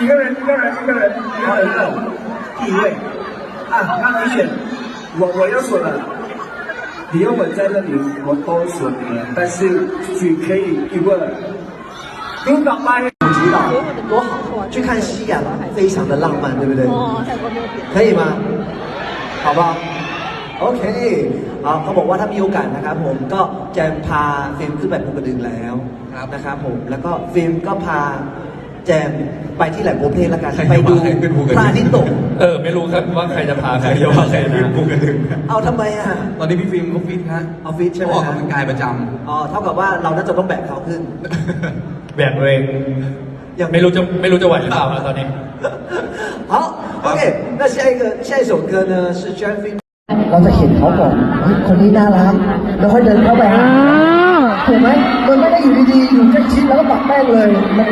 一个人，一个人，一个人，一个人的地位啊，让你选。我我要说了，你要我在这里，我多说你了，但是只可以一个领导来指导，多好！去看西雅了，非常的浪漫，对不对？哦，泰国没有可以吗？好不好？โอเคเขาบอกว่าถ้ามีโอกาสนะครับผมก็จะพาฟิล์มขึ้นไปภูกระดึงแล้วนะครับผมแล้วก็ฟิล์มก็พา แจมไปที่แหลมโพเพลแล้วกัน ใคร ไป จะ ดู พาใครขึ้นภูกระ พ ดึง ระอาทิตย์ตก เออ ไม่รู้ครับว่าใครจะพาใครจะพาใครขึ้นภูกระดึง เอาทำไมอ่ะ ตอนนี้พี่ฟิล์มเขาฟิตฮะ เอาฟิตใช่ไหม เขาออกกำลังกายประจ อ๋อเท่ากับว่าเราน่าจะต้องแบกเขาขึ้น ำ แบกตัวเอง ยัง ไม่รู้จะไม่รู้จะไหวหรือเปล่านะตอนนี้ 好，OK，那下一个下一首歌呢是 j e f f r e y เราจะเห็นเขาก่อนเฮ้ยคนนี้น่ารักแล้วค่อยเดินเข้าไปหา ถูกไหมมันไม่ได้อยู่ดีๆอยู่ใกล้ชิดแล้วก็ปักแป้งเลยมัน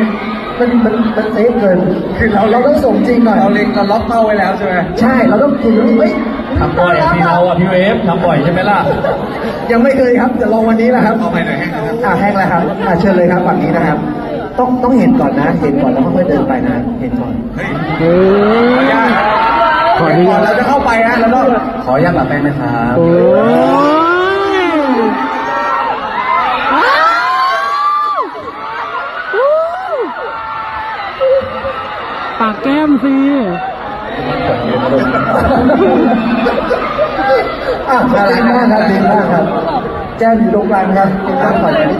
มันมันมันเซฟเกินคือเราเราต้องส่งจริงหน่อย เราเล็งเราล็อกเป้าไว้แล้วใช่ไหมใช่เราต้องถึงเฮ้ยทำบ่อยพี่เราอะพี่เวฟทำบ่อยใช่ไหมล่ะ ยังไม่เคยครับเดี๋ยวลองวันนี้แหละครับเอาไปหน่อยแห้งนะครับอ่าแห้งแล้วครับอ่าเชิญเลยครับฝั่งนี้นะครับ ต้องต้องเห็นก่อนนะ เห็นก่อนแล้วค่อยๆเดินไปนะเห็นก่อนเฮ้ยขออนุญาตก่อนเราจะเข้าไปนะแล้วก็ขออนุญาตหลับแป้งนะครับ ปากแก้มสิอะดีมากครับดีมากครับ แจ้งอยู่ตรงกลางครับเป็นการปล่อย